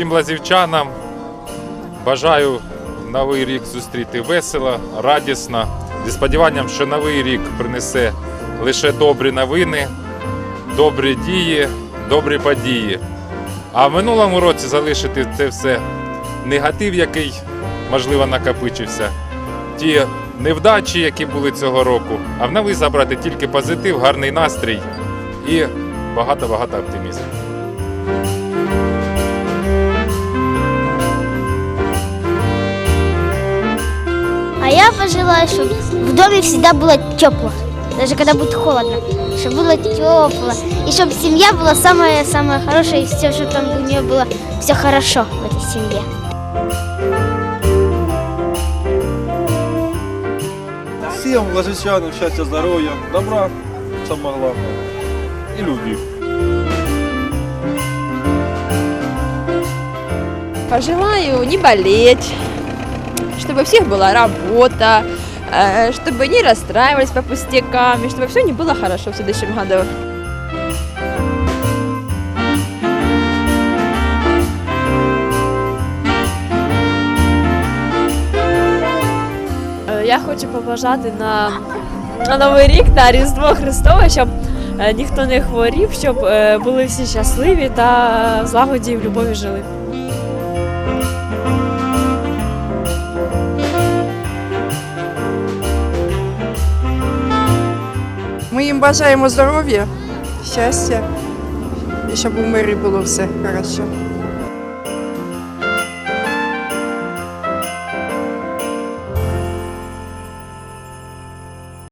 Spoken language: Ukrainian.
Всім лазівчанам бажаю новий рік зустріти весело, радісно, зі сподіванням, що новий рік принесе лише добрі новини, добрі дії, добрі події. А в минулому році залишити це все негатив, який можливо накопичився, ті невдачі, які були цього року, а в новий забрати тільки позитив, гарний настрій і багато-багато оптимізму. А я пожелаю, чтобы в доме всегда было тепло, даже когда будет холодно, чтобы было тепло, и чтобы семья была самая-самая хорошая, и все, чтобы там у нее было все хорошо в этой семье. Всем лажичанам счастья, здоровья, добра, самое главное, и любви. Пожелаю не болеть, чтобы у всех была работа, э, чтобы не расстраивались по пустякам, и чтобы все не было хорошо в следующем году. Я хочу побажати на, на Новий рік, на Різдво Христове, щоб е, ніхто не хворів, щоб е, були всі щасливі та в злагоді і в любові жили. Ми їм бажаємо здоров'я, щастя і щоб у мирі було все хорошо.